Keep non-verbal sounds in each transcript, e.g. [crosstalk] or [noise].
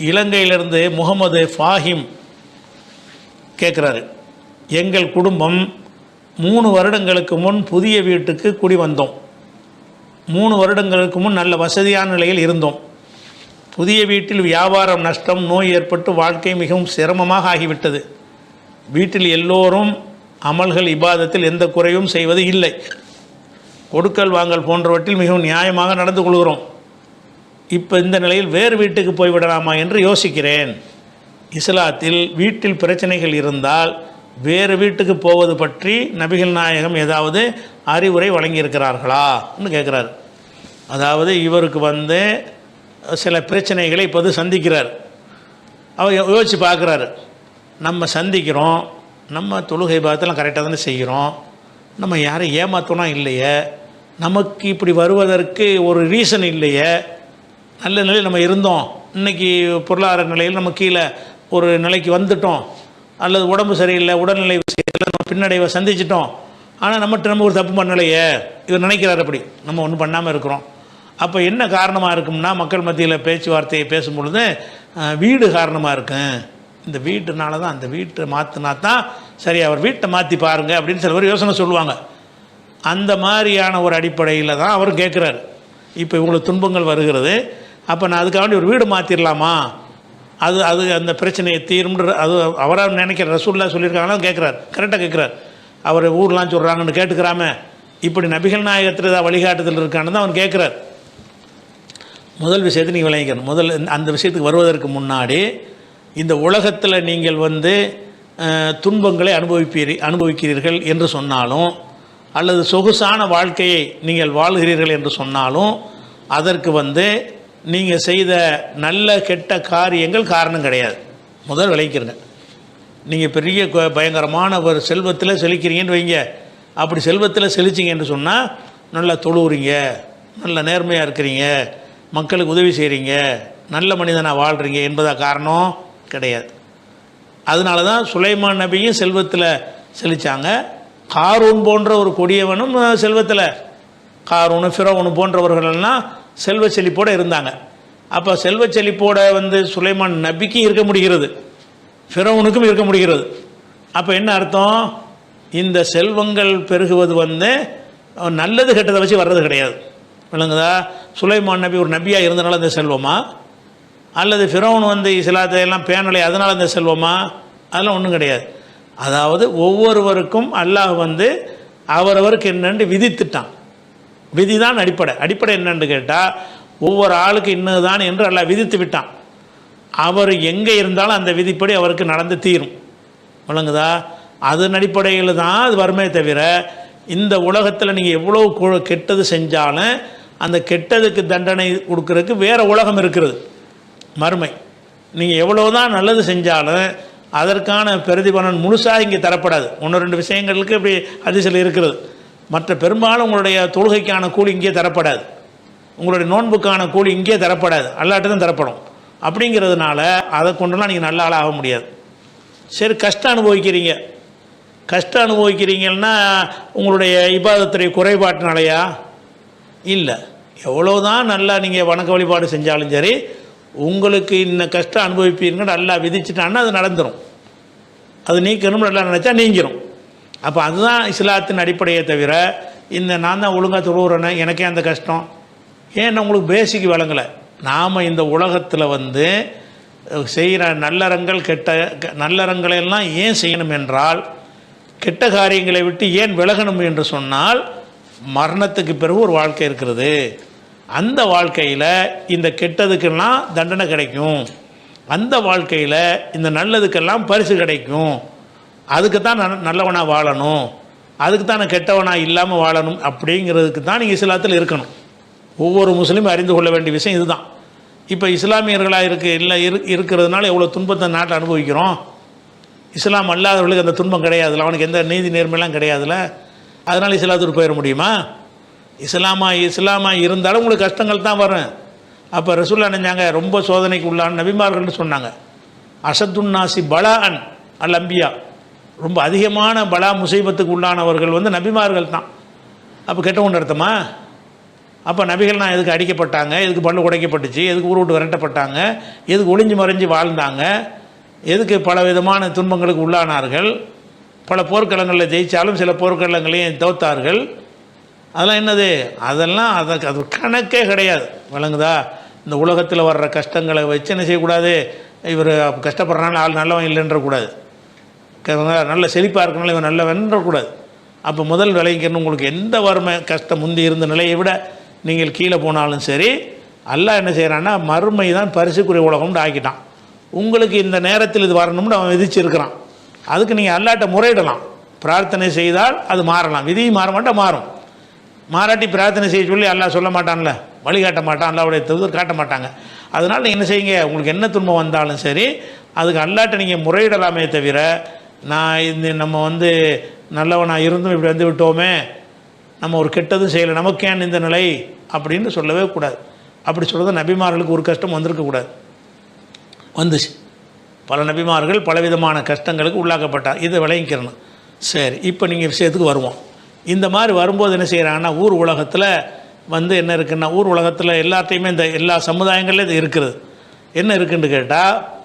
இலங்கையிலிருந்து முகமது ஃபாஹிம் கேட்குறாரு எங்கள் குடும்பம் மூணு வருடங்களுக்கு முன் புதிய வீட்டுக்கு குடி வந்தோம் மூணு வருடங்களுக்கு முன் நல்ல வசதியான நிலையில் இருந்தோம். புதிய வீட்டில் வியாபாரம் நஷ்டம் நோய் ஏற்பட்டு வாழ்க்கை மிகவும் சிரமமாக ஆகிவிட்டது. வீட்டில் எல்லோரும் அமல்கள் இபாதத்தில் எந்த குறையும் செய்வது இல்லை. கொடுக்கல் வாங்கல் போன்றவற்றில் மிகவும் நியாயமாக நடந்து கொள்கிறோம். இப்போ இந்த நிலையில் வேறு வீட்டுக்கு போய்விடலாமா என்று யோசிக்கிறேன். இஸ்லாத்தில் வீட்டில் பிரச்சனைகள் இருந்தால் வேறு வீட்டுக்கு போவது பற்றி நபிகள் நாயகம் ஏதாவது அறிவுரை வழங்கியிருக்கிறார்களான்னு கேட்குறாரு. அதாவது இவருக்கு வந்து சில பிரச்சனைகளை இப்போது சந்திக்கிறார். அவர் யோ- யோசிச்சு பார்க்குறாரு. நம்ம சந்திக்கிறோம் நம்ம தொழுகை பாகத்தெல்லாம் கரெக்டாக தானே செய்கிறோம் நம்ம யாரையும் ஏமாற்றணும் இல்லையே நமக்கு இப்படி வருவதற்கு ஒரு ரீசன் இல்லையே நல்ல நிலையில் நம்ம இருந்தோம். இன்னைக்கு பொருளாதார நிலையில் நம்ம கீழே ஒரு நிலைக்கு வந்துட்டோம். அல்லது உடம்பு சரியில்லை உடல்நிலை சரியில்லை நம்ம பின்னடைவை சந்திச்சிட்டோம். ஆனால் நம்மகிட்ட நம்ம ஒரு தப்பு பண்ணலையே. இவர் நினைக்கிறார் அப்படி. நம்ம ஒன்றும் பண்ணாமல் இருக்கிறோம். அப்போ என்ன காரணமாக இருக்கும்னா மக்கள் மத்தியில் பேச்சுவார்த்தையை பேசும்பொழுது வீடு காரணமாக இருக்கும் இந்த வீட்டுனால தான் அந்த வீட்டை மாற்றினா தான் சரி அவர் வீட்டை மாற்றி பாருங்க அப்படின்னு சில பேர் யோசனை சொல்லுவாங்க. அந்த மாதிரியான ஒரு அடிப்படையில் தான் அவர் கேட்குறாரு இப்போ இவங்களுக்கு துன்பங்கள் வருகிறது. அப்போ நான் அதுக்காண்டி ஒரு வீடு மாற்றிடலாமா அது அது அந்த பிரச்சனையை தீரும்ன்ற அது அவராக நினைக்கிற ரசூல்லா சொல்லியிருக்காங்களான்னு கேட்குறாரு. கரெக்டாக கேட்குறாரு. அவர் ஊர்லாம் சொல்கிறாங்கன்னு கேட்டுக்கிறாமே இப்படி நபிகள் நாயகத்தில் ஏதாவது வழிகாட்டுதல் இருக்கான்னு தான் அவன் கேட்குறாரு. முதல் விஷயத்தை நீங்கள் விளங்கிக்கணும். முதல் இந்த- அந்த விஷயத்துக்கு வருவதற்கு முன்னாடி இந்த உலகத்தில் நீங்கள் வந்து துன்பங்களை அனுபவிப்பீர் அனுபவிக்கிறீர்கள் என்று சொன்னாலும் அல்லது சொகுசான வாழ்க்கையை நீங்கள் வாழ்கிறீர்கள் என்று சொன்னாலும் அதற்கு வந்து நீங்கள் செய்த நல்ல கெட்ட காரியங்கள் காரணம் கிடையாது. முதல் விளைக்கிறங்க நீங்கள் பெரிய பயங்கரமான ஒரு செல்வத்தில் செழிக்கிறீங்கன்னு வைங்க. அப்படி செல்வத்தில் செழிச்சிங்கன்னு சொன்னால் நல்லா தொழுவுறீங்க நல்ல நேர்மையாக இருக்கிறீங்க மக்களுக்கு உதவி செய்கிறீங்க நல்ல மனிதனாக வாழ்கிறீங்க என்பதாக காரணம் கிடையாது. அதனால தான் சுலைமான் நபியும் செல்வத்தில் செழிச்சாங்க. காரூன் போன்ற ஒரு கொடியவனும் செல்வத்தில். காரூனு ஃபிரோனு போன்றவர்கள்லாம் செல்வ செழிப்போடு இருந்தாங்க. அப்போ செல்வ செழிப்போட வந்து சுலைமான் நபிக்கும் இருக்க முடிகிறது. ஃபிரௌனுக்கும் இருக்க முடிகிறது. அப்போ என்ன அர்த்தம்? இந்த செல்வங்கள் பெருகுவது வந்து நல்லது கெட்டதை வச்சு வர்றது கிடையாது. விளங்குதா? சுலைமான் நபி ஒரு நபியாக இருந்தனால இந்த செல்வமா? அல்லது ஃபிரௌன் வந்து இஸ்லாத்தை எல்லாம் பேணலை அதனால் இந்த செல்வமா? அதெல்லாம் ஒன்றும் கிடையாது. அதாவது ஒவ்வொருவருக்கும் அல்லாஹ் வந்து அவரவருக்கு என்னென்று விதித்துட்டான். விதி தான் அடிப்படை. அடிப்படை என்னன்னு கேட்டால் ஒவ்வொரு ஆளுக்கு இன்னதுதான் என்று அல்லாஹ் விதித்து விட்டான். அவர் எங்கே இருந்தாலும் அந்த விதிப்படி அவருக்கு நடந்து தீரும். விளங்குதா? அதன் அடிப்படையில் தான் அது வருமே தவிர இந்த உலகத்தில் நீங்கள் எவ்வளோ கு- கெட்டது செஞ்சாலும் அந்த கெட்டதுக்கு தண்டனை கொடுக்கறதுக்கு வேறு உலகம் இருக்கிறது. மறுமை. நீங்கள் எவ்வளோ தான் நல்லது செஞ்சாலும் அதற்கான பிரதிபலன் முழுசாக இங்கே தரப்படாது. ஒன்று ரெண்டு விஷயங்களுக்கு இப்படி அதிசல் இருக்கிறது. மற்ற பெரும்பாலும் உங்களுடைய தொழுகைக்கான கூலி இங்கே தரப்படாது. உங்களுடைய நோன்புக்கான கூலி இங்கே தரப்படாது. அல்லாட்டு தான் தரப்படும். அப்படிங்கிறதுனால அதை கொண்டுலாம் நீங்கள் நல்ல ஆளாக முடியாது. சரி கஷ்டம் அனுபவிக்கிறீங்க. கஷ்டம் அனுபவிக்கிறீங்கன்னா உங்களுடைய இபாதத்துறை குறைபாட்டினாலையா? இல்லை. எவ்வளோதான் நல்லா நீங்கள் வணக்க வழிபாடு செஞ்சாலும் சரி உங்களுக்கு இன்ன கஷ்டம் அனுபவிப்பீங்கன்னு நல்லா விதிச்சிட்டான்னா அது நடந்துடும் அது நீக்கணும் நல்லா நினச்சா நீங்கிரும். அப்போ அதுதான் இஸ்லாத்தின் அடிப்படையை தவிர இந்த நான் தான் ஒழுங்காக தொழுகிறேன்னு எனக்கே அந்த கஷ்டம். ஏன் உங்களுக்கு பேசிக் விளங்கலை? நாம் இந்த உலகத்தில் வந்து செய்கிற நல்லறங்கள் கெட்ட க- ஏன் செய்யணும் என்றால் கெட்ட காரியங்களை விட்டு ஏன் விலகணும் என்று சொன்னால் மரணத்துக்கு பிறகு ஒரு வாழ்க்கை இருக்கிறது. அந்த வாழ்க்கையில் இந்த கெட்டதுக்கெல்லாம் தண்டனை கிடைக்கும். அந்த வாழ்க்கையில் இந்த நல்லதுக்கெல்லாம் பரிசு கிடைக்கும். அதுக்கு தான் நான் நல்லவனாக வாழணும். அதுக்கு தான் நான் கெட்டவனாக இல்லாமல் வாழணும் அப்படிங்கிறதுக்கு தான் நீங்கள் இஸ்லாத்தில் இருக்கணும். ஒவ்வொரு முஸ்லீமும் அறிந்து கொள்ள வேண்டிய விஷயம் இதுதான். இப்போ இஸ்லாமியர்களாக இருக்கு இல்லை இரு இருக்கிறதுனால எவ்வளோ துன்பத்தை நாட்டில் அனுபவிக்கிறோம்? இஸ்லாம் அல்லாதவர்களுக்கு அந்த துன்பம் கிடையாதுல்ல அவனுக்கு எந்த நீதி நேர்மையெல்லாம் கிடையாதுல்ல. அதனால் இஸ்லாத்துக்கு போயிட முடியுமா? இஸ்லாமா இஸ்லாமா இருந்தாலும் உங்களுக்கு கஷ்டங்கள் தான் வரும். அப்போ ரசூல்லா நினைஞ்சாங்க ரொம்ப சோதனைக்கு உள்ளான நபிமார்கள்னு சொன்னாங்க. அசதுன்னாசி பலா அன் அல் அம்பியா. ரொம்ப அதிகமான பலா முசைபத்துக்கு உள்ளானவர்கள் வந்து நபிமார்கள் தான். அப்போ கெட்டவன் அர்த்தமா அப்போ நபிகள் நான் எதுக்கு அடிக்கப்பட்டாங்க? எதுக்கு பல்லு உடைக்கப்பட்டுச்சு? எதுக்கு ஊர் விட்டு விரட்டப்பட்டாங்க? எதுக்கு ஒளிஞ்சு மறைஞ்சு வாழ்ந்தாங்க? எதுக்கு பல விதமான துன்பங்களுக்கு உள்ளானார்கள்? பல போர்க்களங்களில் ஜெயித்தாலும் சில போர்க்களங்களையும் தோத்தார்கள். அதெல்லாம் என்னது? அதெல்லாம் அதற்கு அது கணக்கே கிடையாது. விளங்குதா? இந்த உலகத்தில் வர்ற கஷ்டங்களை வச்சு என்ன செய்யக்கூடாது? இவர் கஷ்டப்படுறனால ஆள் நல்லவன் இல்லைன்றக்கூடாது. இவங்க நல்ல செழிப்பாக இருக்கணும் இவன் நல்லவன்றக்கூடாது அப்போ முதல் விளைவிக்கணும் உங்களுக்கு எந்த வறுமை கஷ்டம் முந்தி இருந்த நிலையை விட நீங்கள் கீழே போனாலும் சரி அல்லாஹ் என்ன செய்கிறான்னா மறுமை தான் பரிசுக்குரிய உலகம்னு ஆக்கிட்டான். உங்களுக்கு இந்த நேரத்தில் இது வரணும்னு அவன் விதிச்சிருக்கிறான். அதுக்கு நீங்கள் அல்லாட்ட முறையிடலாம். பிரார்த்தனை செய்தால் அது மாறலாம். விதியும் மாற மாட்டால் மாறும். மாறாட்டி பிரார்த்தனை செய்ய சொல்லி அல்லா சொல்ல மாட்டான்ல? வழிகாட்ட மாட்டான். அல்லாவுடைய தூதர் காட்ட மாட்டாங்க. அதனால் நீங்கள் என்ன செய்யுங்க? உங்களுக்கு என்ன துன்பம் வந்தாலும் சரி அதுக்கு அல்லாட்ட நீங்கள் முறையிடலாமே தவிர நான் இந்த நம்ம வந்து நல்லவனாக இருந்தும் இப்படி வந்து விட்டோமே நம்ம ஒரு கெட்டதும் செய்யலை நமக்கேன் இந்த நிலை அப்படின்னு சொல்லவே கூடாது. அப்படி சொல்கிறது நபிமார்களுக்கு ஒரு கஷ்டம் வந்திருக்கக்கூடாது வந்துச்சு. பல நபிமார்கள் பலவிதமான கஷ்டங்களுக்கு உள்ளாக்கப்பட்டார். இதை விளங்கிக்கிறணும். சரி இப்போ நீங்கள் விஷயத்துக்கு வருவோம். இந்த மாதிரி வரும்போது என்ன செய்கிறாங்கன்னா ஊர் உலகத்தில் வந்து என்ன இருக்குன்னா ஊர் உலகத்தில் எல்லாத்தையுமே இந்த எல்லா சமுதாயங்கள்லேயும் இது இருக்குது. என்ன இருக்குன்னு கேட்டால்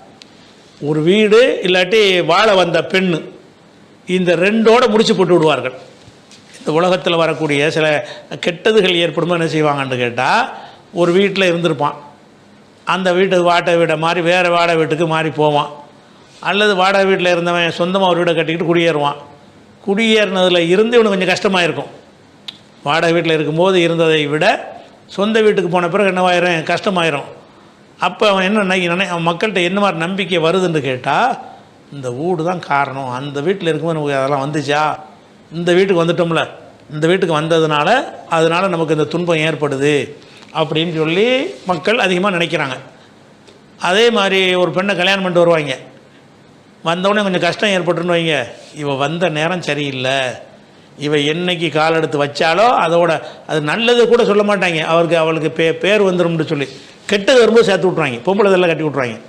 ஒரு வீடு இல்லாட்டி வாழ வந்த பெண்ணு இந்த ரெண்டோட முடிச்சு போட்டு விடுவார்கள். இந்த உலகத்தில் வரக்கூடிய சில கெட்டதுகள் ஏற்படும்போது என்ன செய்வாங்கன்னு கேட்டால் ஒரு வீட்டில் இருந்திருப்பான். அந்த வீட்டுக்கு வாடகை வீடை மாறி வேறு வாடகை வீட்டுக்கு மாறி போவான். அல்லது வாடகை வீட்டில் இருந்தவன் சொந்தமாக ஒரு வீடை கட்டிக்கிட்டு குடியேறுவான். குடியேறினதில் இருந்து இவனுக்கு கொஞ்சம் கஷ்டமாக இருக்கும் வாடகை வீட்டில் இருக்கும்போது இருந்ததை விட சொந்த வீட்டுக்கு போன பிறகு என்னவாயிரும்? கஷ்டமாயிரும். அப்போ அவன் என்ன நினை நினை அவன் மக்கள்கிட்ட என்ன மாதிரி நம்பிக்கை வருதுன்னு கேட்டால் இந்த வீடு தான் காரணம். அந்த வீட்டில் இருக்கும்போது நமக்கு அதெல்லாம் வந்துச்சா? இந்த வீட்டுக்கு வந்துட்டோம்ல. இந்த வீட்டுக்கு வந்ததுனால அதனால் நமக்கு இந்த துன்பம் ஏற்படுது. அப்படின்னு சொல்லி மக்கள் அதிகமாக நினைக்கிறாங்க. அதே மாதிரி ஒரு பெண்ணை கல்யாணம் பண்ணிட்டு வருவாங்க. வந்தவுடனே கொஞ்சம் கஷ்டம் ஏற்பட்டுன்னு வைங்க. இவள் வந்த நேரம் சரியில்லை. இவ என்னைக்கு கால் எடுத்து வச்சாலோ அதோட அது நல்லது கூட சொல்ல மாட்டாங்க. அவருக்கு அவளுக்கு பே பேர் வந்துரும்னு சொல்லி. கெட்டது வரும்போது சேர்த்து விட்ருவாங்க பொம்பளை இதெல்லாம் கட்டி விட்ருவாங்க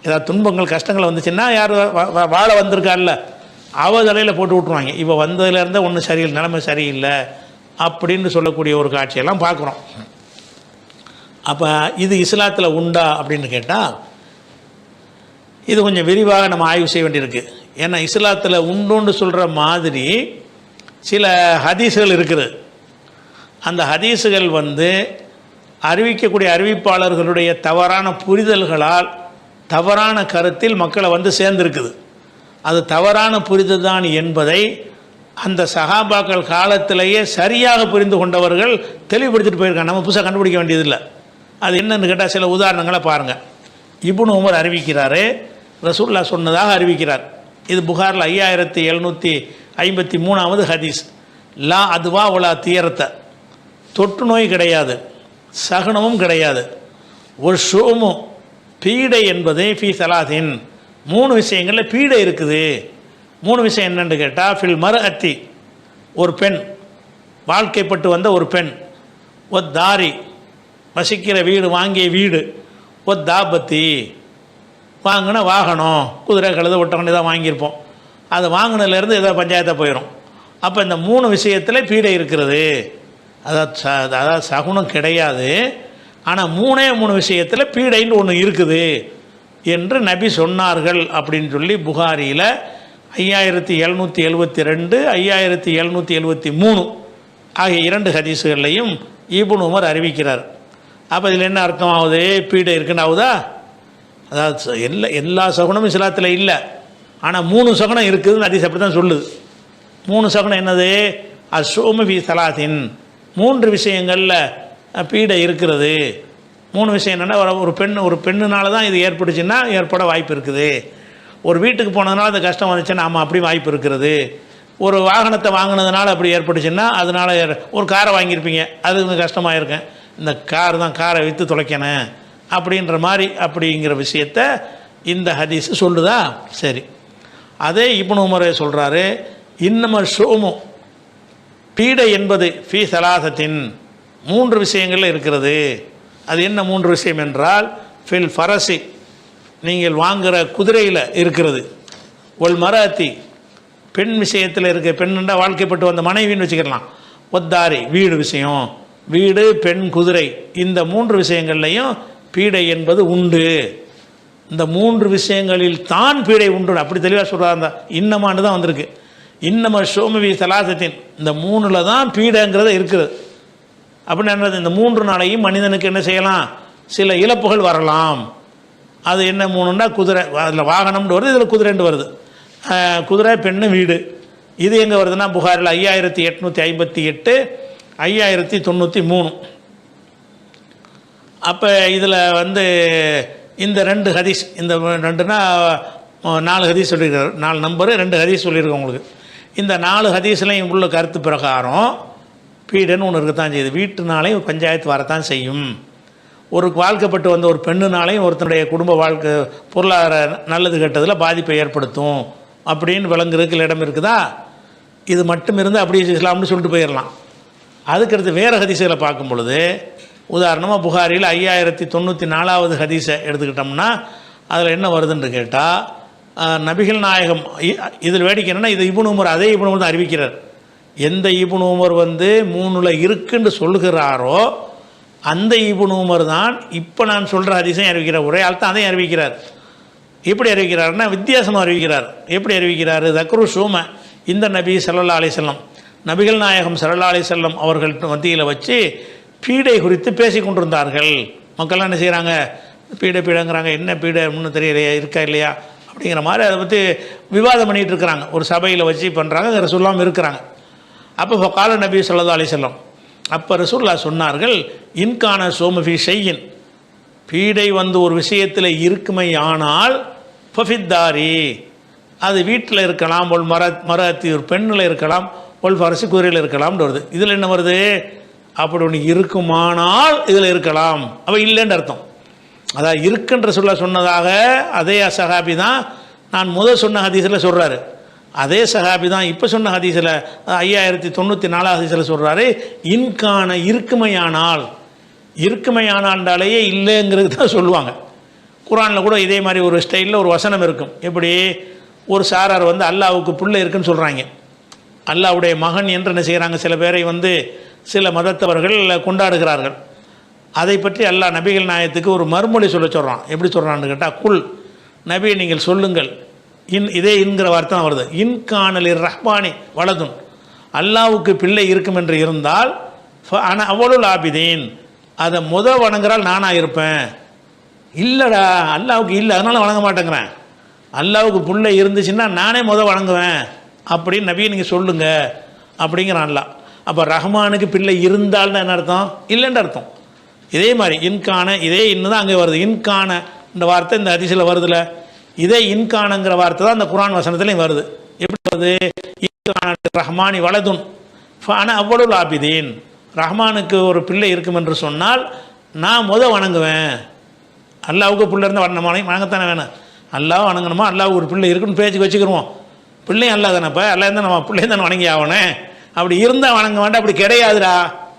ஏதாவது துன்பங்கள் கஷ்டங்கள் வந்துச்சுன்னா யார் வ- வ- வாழ வந்திருக்காள்ல அவ தலையில் போட்டு விட்ருவாங்க இப்போ வந்ததுலேருந்து ஒன்றும் சரியில்லை நிலைமை சரியில்லை அப்படின்னு சொல்லக்கூடிய ஒரு காட்சியெல்லாம் பார்க்குறோம். அப்போ இது இஸ்லாத்தில் உண்டா அப்படின்னு கேட்டால் இது கொஞ்சம் விரிவாக நம்ம ஆய்வு செய்ய வேண்டியிருக்கு. ஏன்னா இஸ்லாத்தில் உண்டுன்னு சொல்கிற மாதிரி சில ஹதீஸுகள் இருக்குது. அந்த ஹதீஸுகள் வந்து அறிவிக்கக்கூடிய அறிவிப்பாளர்களுடைய தவறான புரிதல்களால் தவறான கருத்தில் மக்களை வந்து சேர்ந்துருக்குது. அது தவறான புரிதல் தான் என்பதை அந்த சகாபாக்கள் காலத்திலேயே சரியாக புரிந்து கொண்டவர்கள் தெளிவுபடுத்திட்டு போயிருக்காங்க. நம்ம புதுசாக கண்டுபிடிக்க வேண்டியதில்லை. அது என்னென்னு கேட்டால் சில உதாரணங்களை பாருங்கள் இப்னு உமர் அறிவிக்கிறாரு ரசூல்லா சொன்னதாக அறிவிக்கிறார். இது புகாரில் ஐயாயிரத்தி எழுநூற்றி ஐம்பத்தி மூணாவது ஹதீஸ். லா அதுவா உலா தீரத்தை. தொற்று நோய் கிடையாது. சகனமும் கிடையாது. ஒரு ஷோமும் பீடை என்பது ஃபி சலாதின் மூணு விஷயங்களில் பீடை இருக்குது. மூணு விஷயம் என்னென்னு கேட்டால் ஃபில் மறு அத்தி ஒரு பெண். வாழ்க்கைப்பட்டு வந்த ஒரு பெண். ஒரு தாரி வசிக்கிற வீடு வாங்கிய வீடு. ஒரு தாபத்தி வாங்கின வாகனம் குதிரை கழுத ஒட்டகண்டி தான் வாங்கியிருப்போம். அது வாங்கினதுலேருந்து ஏதோ பஞ்சாயத்தை போயிடும் அப்போ இந்த மூணு விஷயத்தில் பீடை இருக்கிறது. அதாவது ச அதாவது சகுனம் கிடையாது. ஆனால் மூணே மூணு விஷயத்தில் பீடைன்னு ஒன்று இருக்குது என்று நபி சொன்னார்கள் அப்படின்னு சொல்லி புகாரியில் ஐயாயிரத்தி எழுநூற்றி எழுபத்தி ரெண்டு ஐயாயிரத்தி எழுநூற்றி எழுபத்தி மூணு ஆகிய இரண்டு ஹதீஸுகள்லையும் ஈபுன் உமர் அறிவிக்கிறார். அப்போ இதில் என்ன அர்த்தம் ஆகுது பீடை இருக்குன்னு ஆகுதா? அதாவது எல்லா எல்லா சகுனமும் இஸ்லாத்தில் இல்லை. ஆனால் மூணு சகுனம் இருக்குதுன்னு ஹதீஸ் அப்படி தான் சொல்லுது. மூணு சகுனம் என்னது? அசோமு வி மூன்று விஷயங்களில் பீடை இருக்கிறது. மூணு விஷயம் என்னென்னா ஒரு ஒரு பெண் ஒரு பெண்ணுனால தான் இது ஏற்பட்டுச்சுன்னா ஏற்பட வாய்ப்பு இருக்குது. ஒரு வீட்டுக்கு போனதுனால அது கஷ்டம் வந்துச்சுன்னா ஆமாம் அப்படி வாய்ப்பு இருக்கிறது. ஒரு வாகனத்தை வாங்கினதுனால அப்படி ஏற்பட்டுச்சுன்னா அதனால் ஒரு காரை வாங்கியிருப்பீங்க அது கொஞ்சம் கஷ்டமாக இருக்கேன் இந்த கார் தான் காரை விற்று தொலைக்கணும் அப்படின்ற மாதிரி அப்படிங்கிற விஷயத்த இந்த ஹதீஸ் சொல்லுதா? சரி. அதே இப்னு உமரே சொல்கிறாரு இன்னம ஷோமு பீடை என்பது ஃபி சலாசத்தின் மூன்று விஷயங்கள் இருக்கிறது. அது என்ன மூன்று விஷயம் என்றால் ஃபில் ஃபரசி நீங்கள் வாங்குகிற குதிரையில் இருக்கிறது. ஒல் மராத்தி. பெண் விஷயத்தில் இருக்க பெண்ணுண்டா வாழ்க்கைப்பட்டு வந்த மனைவின்னு வச்சுக்கலாம். ஒத்தாரி வீடு விஷயம். வீடு பெண் குதிரை. இந்த மூன்று விஷயங்கள்லையும் பீடை என்பது உண்டு. இந்த மூன்று விஷயங்களில் தான் பீடை உண்டு. அப்படி தெளிவாக சொல்கிறார் அந்த இன்னமானு தான் வந்திருக்கு. இன்னம சோமவி சலாசத்தின். இந்த மூணில் தான் பீடைங்கிறது இருக்குது. அப்படின்னு என்னது இந்த மூன்று நாளையும் மனிதனுக்கு என்ன செய்யலாம்? சில இழப்புகள் வரலாம். அது என்ன மூணுன்னா குதிரை. அதில் வாகனம்னு வருது இதில் குதிரைன்னு வருது. குதிரை பெண்ணு வீடு. இது எங்கே வருதுன்னா புகாரில் ஐயாயிரத்தி எட்நூற்றி ஐம்பத்தி எட்டு ஐயாயிரத்தி தொண்ணூற்றி மூணு. அப்போ இதில் வந்து இந்த ரெண்டு ஹதீஸ் இந்த ரெண்டுனா நாலு ஹதீஸ் சொல்லியிருக்காரு. நாலு நம்பரு ரெண்டு ஹதீஸ் சொல்லியிருக்கோம் உங்களுக்கு. இந்த நாலு ஹதீஸ்லையும் உள்ள கருத்து பிரகாரம் பீடுன்னு ஒன்று இருக்கத்தான் செய்யுது. வீட்டுனாலையும் பஞ்சாயத்து வரத்தான் செய்யும். ஒரு வாழ்க்கப்பட்டு வந்த ஒரு பெண்ணுனாலையும் ஒருத்தனுடைய குடும்ப வாழ்க்கை பொருளாதார நல்லது கெட்டதில் பாதிப்பை ஏற்படுத்தும். அப்படின்னு விளங்குறதுக்கு இடம் இருக்குதா? இது மட்டும் இருந்து அப்படியே இஸ்லாம்னு சொல்லிட்டு போயிடலாம் அதுக்கடுத்து வேறு ஹதிசைகளை பார்க்கும் பொழுது உதாரணமாக புகாரில் ஐயாயிரத்தி தொண்ணூற்றி நாலாவது ஹதீஸை எடுத்துக்கிட்டோம்னா அதில் என்ன வருதுன்னு கேட்டால் நபிகள் நாயகம் இதில் வேடிக்கை என்னன்னா இது இபுன் உமர் அதே இபுன் உமர் தான் அறிவிக்கிறார். எந்த இபுன் உமர் வந்து மூணுல இருக்குன்னு சொல்லுகிறாரோ அந்த இபுன் உமர் தான் இப்போ நான் சொல்கிற ஹதீஸையும் அறிவிக்கிறார் ஒரே ஆள் தான் அதையும் அறிவிக்கிறார். எப்படி அறிவிக்கிறார்னா வித்தியாசமாக அறிவிக்கிறார். எப்படி அறிவிக்கிறார்? தக்ரு சூம இந்த நபி ஸல்லல்லாஹு அலிசல்லம் நபிகள் நாயகம் ஸல்லல்லாஹு அலிசல்லம் அவர்கள் மத்தியில் வச்சு பீடை குறித்து பேசி கொண்டிருந்தார்கள். மக்கள்லாம் என்ன செய்கிறாங்க பீடை பீடைங்கிறாங்க. என்ன பீடை இன்னும் தெரியலையா? இருக்கா இல்லையா? அப்படிங்கிற மாதிரி அதை பற்றி விவாதம் பண்ணிகிட்டு இருக்கிறாங்க ஒரு சபையில் வச்சு பண்ணுறாங்க ரசூல்லாம் இருக்கிறாங்க. அப்போ கால நபி ஸல்லல்லாஹு அலி செல்லம் அப்போ ரசூல்லா சொன்னார்கள் இன்கான சோமஃபி செய்யின் பீடை வந்து ஒரு விஷயத்தில் இருக்குமை ஆனால் ஃபஃபித்தாரி அது வீட்டில் இருக்கலாம் ஒரு மர மரத்தி ஒரு பெண்ணில் இருக்கலாம் ஒரு பரசு குதிரையில் இருக்கலாம்னு வருது. இதில் என்ன வருது? அப்படி ஒன்று இருக்குமானால் இதில் இருக்கலாம். அவள் இல்லைன்னு அர்த்தம். அதான் இருக்குன்ற சொல்ல சொன்னதாக அதே சகாபி தான் நான் முதல் சொன்ன ஹதீஸில் சொல்கிறாரு அதே சகாபி தான் இப்போ சொன்ன ஹதீஸில் ஐயாயிரத்தி தொண்ணூற்றி நாலாம் ஹதீஸில் சொல்கிறாரு இன்கான இருக்குமையானால் இருக்குமையானாண்டாலேயே இல்லைங்கிறது தான் சொல்லுவாங்க. குரானில் கூட இதே மாதிரி ஒரு ஸ்டைலில் ஒரு வசனம் இருக்கும். எப்படி? ஒரு சாரார் வந்து அல்லாவுக்கு பிள்ளை இருக்குன்னு சொல்கிறாங்க அல்லாவுடைய மகன் என்று என்ன செய்கிறாங்க சில பேரை வந்து சில மதத்தவர்கள் கொண்டாடுகிறார்கள். அதை பற்றி அல்லாஹ் நபிகள் நாயத்துக்கு ஒரு மறுமொழி சொல்ல சொல்கிறான் எப்படி சொல்கிறான்னு கேட்டால் குல் நபி நீங்கள் சொல்லுங்கள். இன் இதே இன்கிற வார்த்தை தான் வருது. இன்கானலில் ரஹ்மானி வலதுன். அல்லாவுக்கு பிள்ளை இருக்கும் என்று இருந்தால் ஆனால் அவ்வளவு லாபிதேன் அதை முத வணங்குறால் நானாக இருப்பேன். இல்லைடா அல்லாவுக்கு இல்லை அதனால வணங்க மாட்டேங்கிறேன். அல்லாவுக்கு புள்ளை இருந்துச்சுன்னா நானே முத வணங்குவேன். அப்படின்னு நபி நீங்கள் சொல்லுங்க. அப்படிங்கிறான் அல்லாஹ். அப்போ ரஹ்மானுக்கு பிள்ளை இருந்தால்னு என்ன அர்த்தம்? இல்லைன்னு அர்த்தம். இதே மாதிரி இன்கான இதே இன்னு தான் அங்கே வருது. இன்கான இந்த வார்த்தை இந்த அதிசயில் வருதுல. இதே இன்கானங்கிற வார்த்தை தான் அந்த குரான் வசனத்துலையும் வருது. எப்படி வருது? இன்கான ரஹ்மானி வலதுன். ஆனால் அவ்வளவு ஆபிதீன் ரஹ்மானுக்கு ஒரு பிள்ளை இருக்கும் என்று சொன்னால் நான் முத வணங்குவேன். அல்லாவுக்கு பிள்ளை இருந்தால் வணங்க வணங்கத்தானே வேணும். அல்லாவும் வணங்கணுமா? அல்லாவுக்கு ஒரு பிள்ளை இருக்குன்னு பேச்சுக்கு வச்சுக்கிருவோம். பிள்ளையும் அல்லா தானேப்பா அல்லா இருந்தால் நம்ம பிள்ளையும் தானே வணங்கி ஆகணும் அப்படி இருந்தால் வணங்க வேண்டாம் அப்படி கிடையாதுடா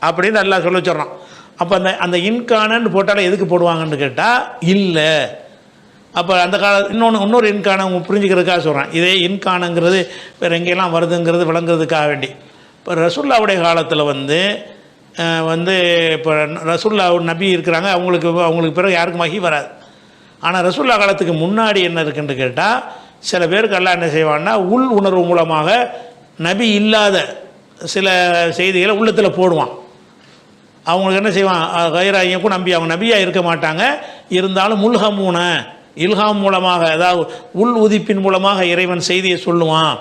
அப்படின்னு நல்லா சொல்ல சொல்கிறான் அப்போ அந்த அந்த இன்கானன்னு போட்டாலே எதுக்கு போடுவாங்கன்னு கேட்டால் இல்லை. அப்போ அந்த கால இன்னொன்று இன்னொரு இன்கானம் புரிஞ்சுக்கிறதுக்காக சொல்கிறேன் இதே இன்கானங்கிறது வேறு எங்கெல்லாம் வருதுங்கிறது விளங்குறதுக்காக வேண்டி. இப்போ ரசுல்லாவுடைய காலத்தில் வந்து வந்து இப்போ ரசுல்லா நபி இருக்கிறாங்க அவங்களுக்கு அவங்களுக்கு பிறகு யாருக்கும் மகி வராது. ஆனால் ரசுல்லா காலத்துக்கு முன்னாடி என்ன இருக்குன்னு கேட்டால் சில பேருக்கு எல்லாம் என்ன செய்வான்னா உள் உணர்வு மூலமாக நபி இல்லாத சில செய்திகளை உள்ளத்தில் போடுவான். அவங்களுக்கு என்ன செய்வான்? கைராயக்கும் நம்பி அவங்க நபியாக இருக்க மாட்டாங்க. இருந்தாலும் முல்ஹமூன இல்ஹாம் மூலமாக அதாவது உள் உதிப்பின் மூலமாக இறைவன் செய்தியை சொல்லுவான்.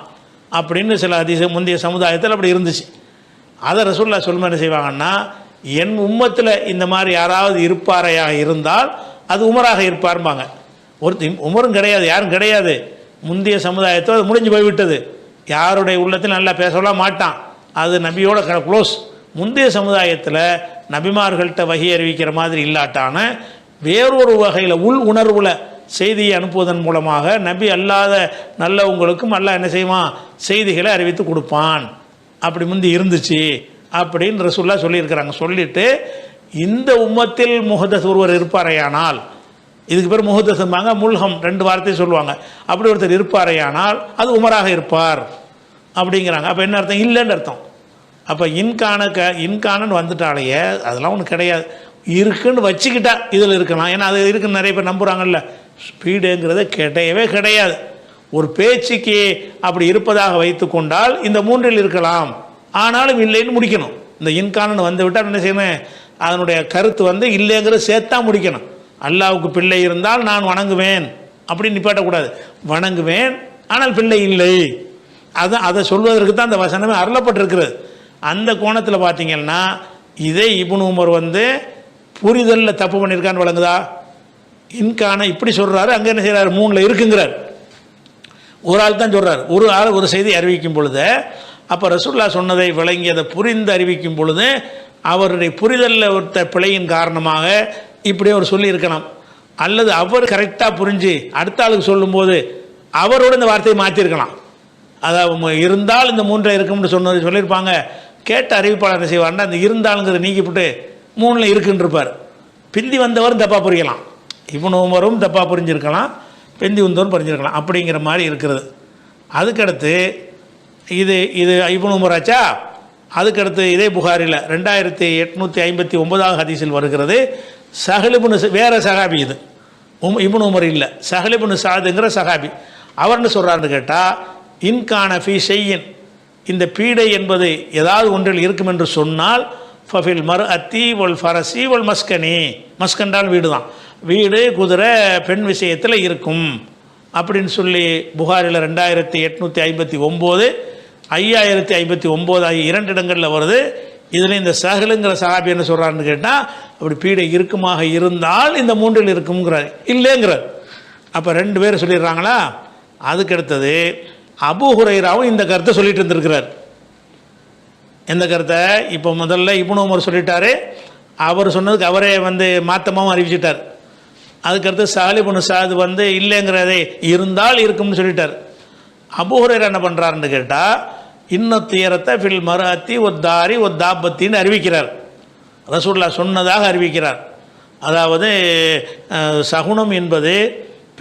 அப்படின்னு சில அதிச முந்தைய சமுதாயத்தில் அப்படி இருந்துச்சு. அதை ரசூல்லா சொல்லுமா என்ன செய்வாங்கன்னா என் உம்மத்தில் இந்த மாதிரி யாராவது இருப்பாரையாக இருந்தால் அது உமராக இருப்பார்பாங்க ஒரு உமரும் கிடையாது யாரும் கிடையாது. முந்தைய சமுதாயத்தை அது முடிஞ்சு போய்விட்டது. யாருடைய உள்ளத்தில் நல்லா பேசலாம் மாட்டான். அது நபியோட க்ளோஸ் முந்தைய சமுதாயத்தில் நபிமார்கள்ட்ட வகி அறிவிக்கிற மாதிரி இல்லாட்டான வேறொரு வகையில் உள் உணர்வில் செய்தியை அனுப்புவதன் மூலமாக நபி அல்லாத நல்லவங்களுக்கும் அல்ல என்ன செய்வான்? செய்திகளை அறிவித்து கொடுப்பான். அப்படி முந்தி இருந்துச்சு அப்படின்னு ரசூல்லா சொல்லியிருக்கிறாங்க. சொல்லிட்டு இந்த உம்மத்தில் முகதஸ் ஒருவர் இருப்பாரையானால் இதுக்கு பேர் முகதஸ்ம்பாங்க முல்ஹம் ரெண்டு வார்த்தையும் சொல்லுவாங்க. அப்படி ஒருத்தர் இருப்பாரையானால் அது உமராக இருப்பார். அப்படிங்கிறாங்க. அப்போ என்ன அர்த்தம்? இல்லைன்னு அர்த்தம். அப்போ இன்கான க இன்கானன்னு வந்துட்டாலேயே அதெல்லாம் ஒன்றும் கிடையாது. இருக்குன்னு வச்சுக்கிட்டா இதில் இருக்கலாம். ஏன்னா அது இருக்குன்னு நிறைய பேர் நம்புகிறாங்கல்ல ஸ்பீடுங்கிறது கிடையவே கிடையாது. ஒரு பேச்சுக்கு அப்படி இருப்பதாக வைத்துக்கொண்டால் இந்த மூன்றில் இருக்கலாம். ஆனாலும் இல்லைன்னு முடிக்கணும். இந்த இன்கானன் வந்து விட்டால் என்ன செய்யணும் அதனுடைய கருத்து வந்து இல்லைங்கிறத சேர்த்தா முடிக்கணும். அல்லாவுக்கு பிள்ளை இருந்தால் நான் வணங்குவேன் அப்படின்னு நிப்பாட்டக்கூடாது. வணங்குவேன் ஆனால் பிள்ளை இல்லை. அதான் அதை சொல்வதற்கு தான் அந்த வசனமே அருளப்பட்டிருக்கிறது. அந்த கோணத்தில் பார்த்தீங்கன்னா இதே இபுன் உமர் வந்து புரிதலில் தப்பு பண்ணியிருக்கான்னு வழங்குதா? இன்கான இப்படி சொல்கிறாரு அங்கே என்ன செய்கிறாரு மூணில் இருக்குங்கிறார். ஒரு ஆள் தான் சொல்கிறார் ஒரு ஆள் ஒரு செய்தி அறிவிக்கும் பொழுது அப்போ ரசூல்லா சொன்னதை விளங்கி அதை புரிந்து அறிவிக்கும் பொழுது அவருடைய புரிதலில் ஒருத்த பிழையின் காரணமாக இப்படி அவர் சொல்லியிருக்கலாம். அல்லது அவர் கரெக்டாக புரிஞ்சு அடுத்த ஆளுக்கு சொல்லும்போது அவரோட இந்த வார்த்தையை மாற்றிருக்கலாம் அதாவது இருந்தால் இந்த மூன்றை இருக்கும்னு சொன்னது சொல்லியிருப்பாங்க. கேட்ட அறிவிப்பாளர் என்ன செய்வார்னா அந்த இருந்தாலுங்கிறத நீக்கிவிட்டு மூணில் இருக்குன்னு இருப்பார் பிந்தி வந்தவரும் தப்பாக புரியலாம். இவன் உமரும் தப்பாக புரிஞ்சிருக்கலாம். பிந்தி வந்தவரும் புரிஞ்சிருக்கலாம். அப்படிங்கிற மாதிரி இருக்கிறது. அதுக்கடுத்து இது இது இவன் உமராச்சா அதுக்கடுத்து இதே புகாரில் ரெண்டாயிரத்தி எட்நூற்றி ஐம்பத்தி ஒன்பதாவது ஹதீஸில் வருகிறது சஹலிபுனு வேறு சஹாபி இது. உம் இபுன் உமர் இல்லை சஹலிபுனு சாதுங்கிற சஹாபி. அவர் என்ன சொல்கிறாருன்னு கேட்டால் இன்கான ஃபி செய்யின் இந்த பீடை என்பது ஏதாவது ஒன்றில் இருக்கும் என்று சொன்னால் ஃபஃபில் மறு அத்தி ஒல் ஃபரசி ஒல் மஸ்கனி. மஸ்கண்டால் வீடு தான் வீடு குதிரை பெண் விஷயத்தில் இருக்கும். அப்படின்னு சொல்லி புகாரில் ரெண்டாயிரத்தி எட்நூற்றி ஐம்பத்தி ஒம்பது ஐயாயிரத்தி ஐம்பத்தி ஒம்பது ஆகிய இரண்டு இடங்களில் வருது. இதில் இந்த சகலுங்கிற சகாபி என்ன சொல்கிறான்னு கேட்டால் அப்படி பீடை இருக்குமாக இருந்தால் இந்த மூன்றில் இருக்குங்கிறார் இல்லைங்கிறார். அப்போ ரெண்டு பேர் சொல்லிடுறாங்களா? அதுக்கடுத்தது அபு ஹுரைராவும் இந்த கருத்தை சொல்லிட்டு இருந்திருக்கிறார். எந்த கருத்தை? இப்போ முதல்ல இப்னு உமர் சொல்லிட்டாரு. அவர் சொன்னதுக்கு அவரே வந்து மாத்தமாகவும் அறிவிச்சிட்டார். அதுக்கடுத்து சாலிபுனு சாது வந்து இல்லைங்கிறதே இருந்தால் இருக்கும்னு சொல்லிட்டார். அபுஹுரர் என்ன பண்ணுறாருன்னு கேட்டால் இன்னும் துயரத்தை ஃபில் மரத்தி ஒத்தாரி ஒத்தாபத்தின்னு அறிவிக்கிறார். ரசூல்லா சொன்னதாக அறிவிக்கிறார். அதாவது சகுனம் என்பது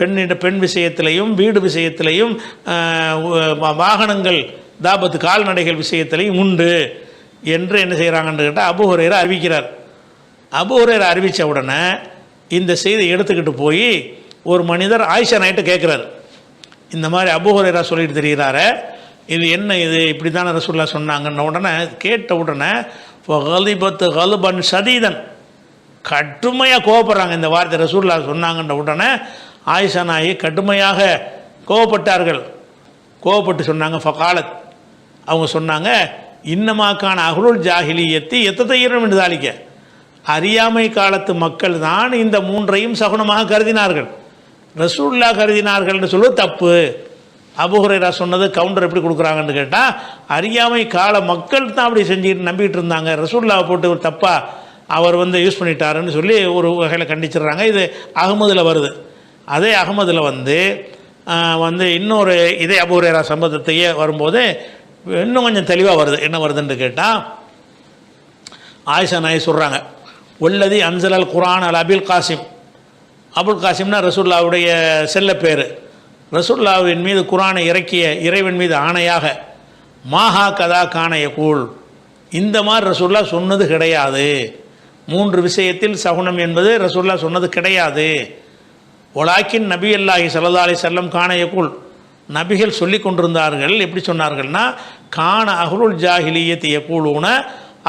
பெண்ணிட பெண் விஷயத்திலையும் வீடு விஷயத்திலையும் வாகனங்கள் தாபத்து கால்நடைகள் விஷயத்திலையும் உண்டு என்று என்ன செய்கிறாங்கன்னு கேட்டால் அபுஹுரேரை அறிவிக்கிறார். அபுஹுரேரை அறிவித்த உடனே இந்த செய்தியை எடுத்துக்கிட்டு போய் ஒரு மனிதர் ஆயிஷா நைட்டு கேட்குறாரு இந்த மாதிரி அபுஹுரேரா சொல்லிட்டு தெரிகிறாரு இது என்ன இது? இப்படி தானே ரசூல்லா சொன்னாங்கன்ன உடனே கேட்ட உடனே ஹலிபத்து கலுபன் சதீதன் கடுமையாக கோவப்படுறாங்க இந்த வார்த்தை ரசூல்லா சொன்னாங்கன்ற உடனே ஆயிஷா நாயி கடுமையாக கோவப்பட்டார்கள். கோவப்பட்டு சொன்னாங்க ஃபகாலத். அவங்க சொன்னாங்க இன்னமாக்கான அகுலுல் ஜாகிலியத்தை எத்தத்தையிரம் என்று தாளிக்க? அறியாமை காலத்து மக்கள் தான் இந்த மூன்றையும் சகுனமாக கருதினார்கள். ரசூல்லா கருதினார்கள்னு சொல்லுவது தப்பு. அபுஹுரேரா சொன்னது கவுண்டர் எப்படி கொடுக்குறாங்கன்னு கேட்டால் அறியாமை கால மக்கள் தான் அப்படி செஞ்சுக்கிட்டு நம்பிக்கிட்டு இருந்தாங்க. ரசூல்லாவை போட்டு ஒரு தப்பாக அவர் வந்து யூஸ் பண்ணிட்டாருன்னு சொல்லி ஒரு வகையில் கண்டிச்சிடுறாங்க. இது அகமதில் வருது. அதே அகமதில் வந்து வந்து இன்னொரு இதே அபூரேரா சம்பந்தத்தையே வரும்போது இன்னும் கொஞ்சம் தெளிவாக வருது. என்ன வருதுன்னு கேட்டால் ஆயிஷா நாய் சொல்கிறாங்க உள்ளதி அன்சலல் அல் குரான் அல் அபில் காசிம். அபுல் காசிம்னா ரசூல்லாவுடைய செல்ல பேர். ரசூல்லாவின் மீது குரானை இறக்கிய இறைவன் மீது ஆணையாக மாஹா கதா காணைய கூழ் இந்த மாதிரி ரசூல்லா சொன்னது கிடையாது. மூன்று விஷயத்தில் சகுனம் என்பது ரசூல்லா சொன்னது கிடையாது. ஒலாக்கின் நபி அல்லாஹி சல்லா அலி செல்லம் காணையக்குள் நபிகள் சொல்லி கொண்டிருந்தார்கள் எப்படி சொன்னார்கள்னா காண அஹ்ருல் ஜாஹிலியத் யகூலூன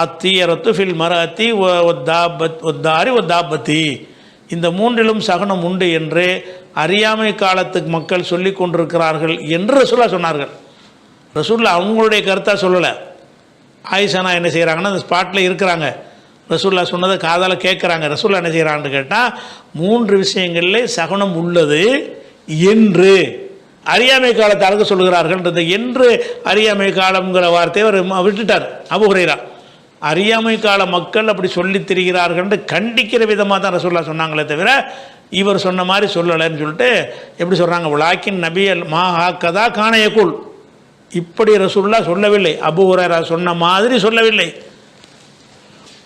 அத்தீயரத்து ஃபில் மரத்தி ஒத்தாபத் ஒத்தாரி ஒத்தாபத்தி இந்த மூன்றிலும் சகனம் உண்டு என்று அறியாமை காலத்துக்கு மக்கள் சொல்லி கொண்டிருக்கிறார்கள் என்று ரசூல்லா சொன்னார்கள். ரசூல்லா அவங்களுடைய கருத்தாக சொல்லலை. ஆயிஷானா என்ன செய்கிறாங்கன்னா அந்த ஸ்பாட்டில் இருக்கிறாங்க. ரசூல்லா சொன்னதை காதால் கேட்குறாங்க ரசூல்லா என்ன செய்கிறான்னு கேட்டால் மூன்று விஷயங்களில் சகுனம் உள்ளது என்று. அறியாமை காலத்தை அழகு சொல்கிறார்கள்ன்றது என்று அறியாமை காலம்ங்கிற வார்த்தையை அவர் விட்டுட்டார். அபுகுரைரா அறியாமை கால மக்கள் அப்படி சொல்லித் திரிகிறார்கள் கண்டிக்கிற விதமாக தான் ரசூல்லா சொன்னாங்களே தவிர இவர் சொன்ன மாதிரி சொல்லலைன்னு சொல்லிட்டு எப்படி சொல்கிறாங்க உலாக்கின் நபியல் மா ஹாக்கதா காணையக்குள் இப்படி ரசூல்லா சொல்லவில்லை. அபு ஹுரைரா சொன்ன மாதிரி சொல்லவில்லை.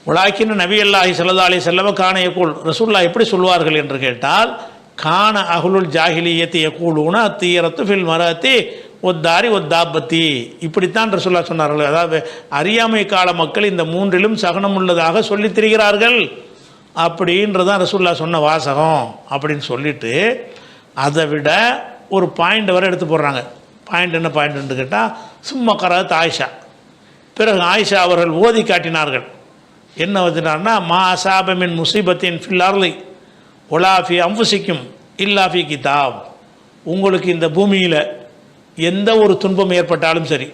உலாக்கின்னு நபி அல்லாஹி சல்லா அலி செல்லவ காண எக்கூல் ரசூல்லா எப்படி சொல்வார்கள் என்று கேட்டால் காண அகுலுல் ஜாகிலியத்தை எக்கூலுனா அத்தீரத்து ஃபில் மரத்தி ஒத்தாரி ஒத்தாபத்தி இப்படித்தான் ரசுல்லா சொன்னார்கள். அதாவது அறியாமை கால மக்கள் இந்த மூன்றிலும் சகனம் உள்ளதாக சொல்லித் திரிகிறார்கள். அப்படின்றதான் ரசுல்லா சொன்ன வாசகம். அப்படின்னு சொல்லிட்டு அதை விட ஒரு பாயிண்ட் வரை எடுத்து போடுறாங்க. பாயிண்ட் என்ன பாயிண்ட்னு கேட்டால் சும்மா கராத் ஆயிஷா. பிறகு ஆயிஷா அவர்கள் ஓதி காட்டினார்கள். என்ன வச்சுனார்னா மா அசாபமின் முசீபத்தின் ஃபில்லார்லி ஒலாஃபி அம்புசிக்கும் இல்லாஃபி கிதாப். உங்களுக்கு இந்த பூமியில் எந்த ஒரு துன்பம் ஏற்பட்டாலும் சரி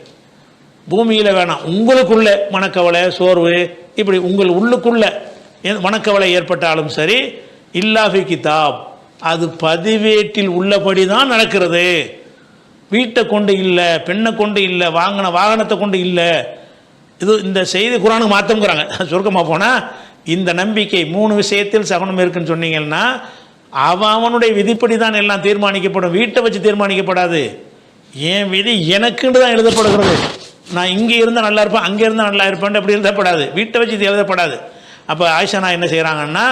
பூமியில் வேணாம் உங்களுக்குள்ள மனக்கவலை சோர்வு இப்படி உங்கள் உள்ளுக்குள்ள எ- மனக்கவலை ஏற்பட்டாலும் சரி இல்லாஃபி கிதாப். அது பதிவேட்டில் உள்ளபடி தான் நடக்கிறது. வீட்டை கொண்டு இல்லை பெண்ணை கொண்டு இல்லை வாங்கின வாகனத்தை கொண்டு இல்லை இது இந்த செய்தி குரானுக்கு மாற்றம்ங்கிறாங்க [laughs] சுருக்கமாக போனால் இந்த நம்பிக்கை மூணு விஷயத்தில் சகுனம் இருக்குன்னு சொன்னீங்கன்னா அவன் அவனுடைய விதிப்படி தான் எல்லாம் தீர்மானிக்கப்படும். வீட்டை வச்சு தீர்மானிக்கப்படாது. என் விதி எனக்குன்னு தான் எழுதப்படுகிறது. நான் இங்கே இருந்தால் நல்லா இருப்பேன் அங்கே இருந்தால் நல்லா இருப்பேன் அப்படி எழுதப்படாது. வீட்டை வச்சு இது எழுதப்படாது. அப்போ ஆயிஷா நான் என்ன செய்கிறாங்கன்னா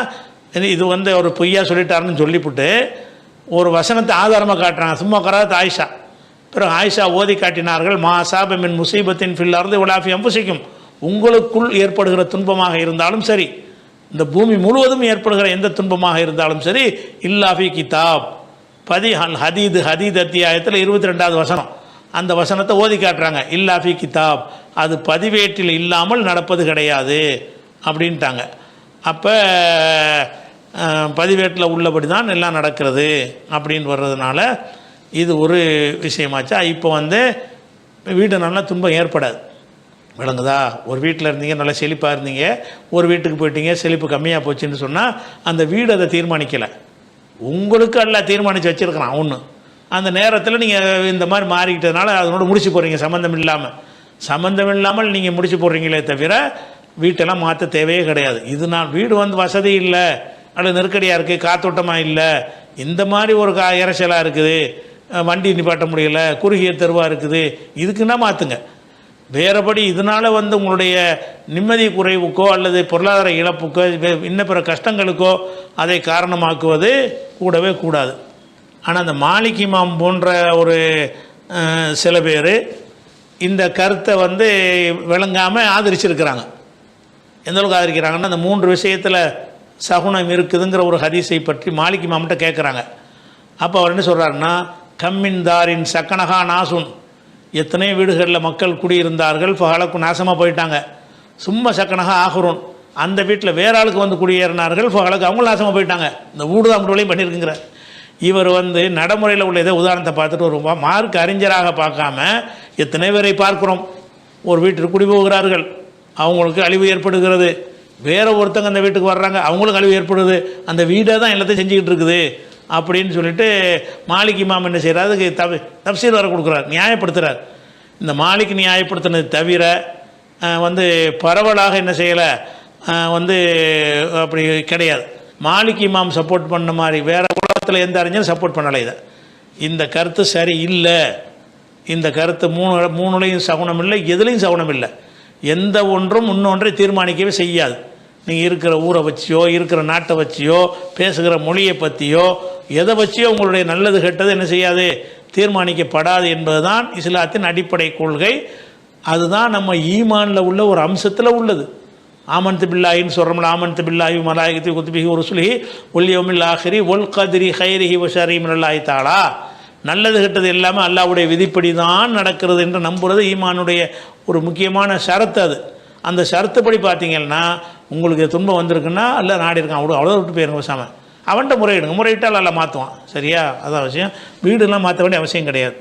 இது- வந்து ஒரு பொய்யா சொல்லிட்டாருன்னு சொல்லிவிட்டு ஒரு வசனத்தை ஆதாரமாக காட்டுறாங்க. சும்மா கராத ஆயிஷா. பிறகு ஆயிஷா ஓதி காட்டினார்கள் மா அசாப முசீபத்தின் ஃபில்லார்ந்து உலாஃபி அம்புசிக்கும் உங்களுக்குள் ஏற்படுகிற துன்பமாக இருந்தாலும் சரி இந்த பூமி முழுவதும் ஏற்படுகிற எந்த துன்பமாக இருந்தாலும் சரி இல்லாஃபி கிதாப். பதி ஹல் ஹதீது ஹதீத் அத்தியாயத்தில் இருபத்தி ரெண்டாவது வசனம். அந்த வசனத்தை ஓதி காட்டுறாங்க இல்லாஃபி கிதாப். அது பதிவேட்டில் இல்லாமல் நடப்பது கிடையாது அப்படின்ட்டாங்க. அப்போ பதிவேட்டில் உள்ளபடி தான் எல்லாம் நடக்கிறது அப்படின்னு வர்றதுனால இது ஒரு விஷயமாச்சா? இப்போ வந்து வீடு நல்லா துன்பம் ஏற்படாது. விளங்குதா? ஒரு வீட்டில் இருந்தீங்க நல்லா செழிப்பாக இருந்தீங்க ஒரு வீட்டுக்கு போயிட்டீங்க செழிப்பு கம்மியாக போச்சுன்னு சொன்னால் அந்த வீடு அதை தீர்மானிக்கலை. உங்களுக்கு எல்லாம் தீர்மானித்து வச்சுருக்கிறான் ஒன்று அந்த நேரத்தில் நீங்கள் இந்த மாதிரி மாறிக்கிட்டதுனால அதனோட முடிச்சு போடுறீங்க சம்மந்தம் இல்லாமல் சம்மந்தம் இல்லாமல் நீங்கள் முடிச்சு போடுறீங்களே தவிர வீட்டெல்லாம் மாற்ற தேவையே கிடையாது. இது நான் வீடு வந்து வசதி இல்லை. அல்லது நெருக்கடியாக இருக்குது காத்தோட்டமாக இல்லை. இந்த மாதிரி ஒரு கா இறைச்சலாக இருக்குது. வண்டி நிப்பாட்ட முடியல குறுகிய தெருவாக இருக்குது இதுக்குன்னா மாற்றுங்க வேறபடி இதனால் வந்து உங்களுடைய நிம்மதி குறைவுக்கோ அல்லது பொருளாதார இழப்புக்கோ வே- இன்ன பிற கஷ்டங்களுக்கோ அதை காரணமாக்குவது கூடவே கூடாது. ஆனால் அந்த மாலிக் மாம் போன்ற ஒரு சில பேர் இந்த கருத்தை வந்து விளங்காமல் ஆதரிச்சிருக்கிறாங்க. எந்தளவுக்கு ஆதரிக்கிறாங்கன்னா அந்த மூன்று விஷயத்தில் சகுனம் இருக்குதுங்கிற ஒரு ஹதீஸை பற்றி மாலிக் மாம்கிட்ட கேட்குறாங்க அப்போ அவர் என்ன சொல்கிறாருன்னா கம்மின் தாரின் சக்கனகா நாசுன். எத்தனை வீடுகளில் மக்கள் குடியிருந்தார்கள் ஃபஹலக்கு நாசமாக போயிட்டாங்க. சும்மா சக்கனகா ஆகுறோம். அந்த வீட்டில் வேற ஆளுக்கு வந்து குடியேறினார்கள் ஃபஹலக்கு அவங்க நாசமாக போயிட்டாங்க. இந்த வீடு தான் வழியும் பண்ணியிருக்குங்கிற இவர் வந்து நடைமுறையில் உள்ள இதை உதாரணத்தை பார்த்துட்டு ஒரு மார்க் அறிஞராக பார்க்காம எத்தனை பேரை பார்க்குறோம்? ஒரு வீட்டிற்கு குடி போகிறார்கள். அவங்களுக்கு அழிவு ஏற்படுகிறது. வேற ஒருத்தங்க அந்த வீட்டுக்கு வர்றாங்க அவங்களுக்கு அழிவு ஏற்படுது. அந்த வீடே தான் எல்லாத்தையும் செஞ்சுக்கிட்டு இருக்குது. அப்படின்னு சொல்லிட்டு மாலிக் இமாம் என்ன செய்கிறார் அதுக்கு தவி தப்சீர் வர கொடுக்குறார் நியாயப்படுத்துகிறார் இந்த மாலிக் நியாயப்படுத்தினது தவிர வந்து பரவலாக என்ன செய்யலை வந்து அப்படி கிடையாது. மாலிக் இமாம் சப்போர்ட் பண்ண மாதிரி வேறு உலகத்தில் எந்த அறிஞரும் சப்போர்ட் பண்ணலை இதை. இந்த கருத்து சரி இல்லை. இந்த கருத்து மூணு மூணுலேயும் சகுனம் இல்லை எதுலேயும் சகுனம் இல்லை. எந்த ஒன்றும் இன்னொன்றை தீர்மானிக்கவே செய்யாது. நீங்கள் இருக்கிற ஊரை வச்சியோ இருக்கிற நாட்டை வச்சியோ பேசுகிற மொழியை பற்றியோ எதை வச்சியோ உங்களுடைய நல்லது கெட்டது என்ன செய்யாது? தீர்மானிக்கப்படாது என்பதுதான் இஸ்லாத்தின் அடிப்படை கொள்கை. அதுதான் நம்ம ஈமானில் உள்ள ஒரு அம்சத்தில் உள்ளது. ஆமந்த் பில்லாயின்னு சொல்கிறோம்ல ஆமந்த் பில்லாயி மலாயகத்தி குத்துபிஹி ஒரு சுலிஹி ஒல்லியோமில் ஆஹிரி ஒல் கதிரி ஹைரிஹி வஷரி மினல்லாஹி நல்லது கெட்டது எல்லாமே அல்லாவுடைய விதிப்படி தான் நடக்கிறது என்று நம்புறது ஈமானுடைய ஒரு முக்கியமான ஷரத்து அது. அந்த ஷரத்துப்படி பார்த்தீங்கன்னா உங்களுக்கு துன்பம் வந்திருக்குன்னா இல்லை நாடி இருக்கான் அவ்வளோ அவ்வளோ விட்டு போயிருங்க பேசாம. அவன்கிட்ட முறையிடுங்க. முறையிட்டால் நல்லா மாற்றுவான் சரியா? அதான் அவசியம் வீடுலாம் மாற்ற வேண்டிய அவசியம் கிடையாது.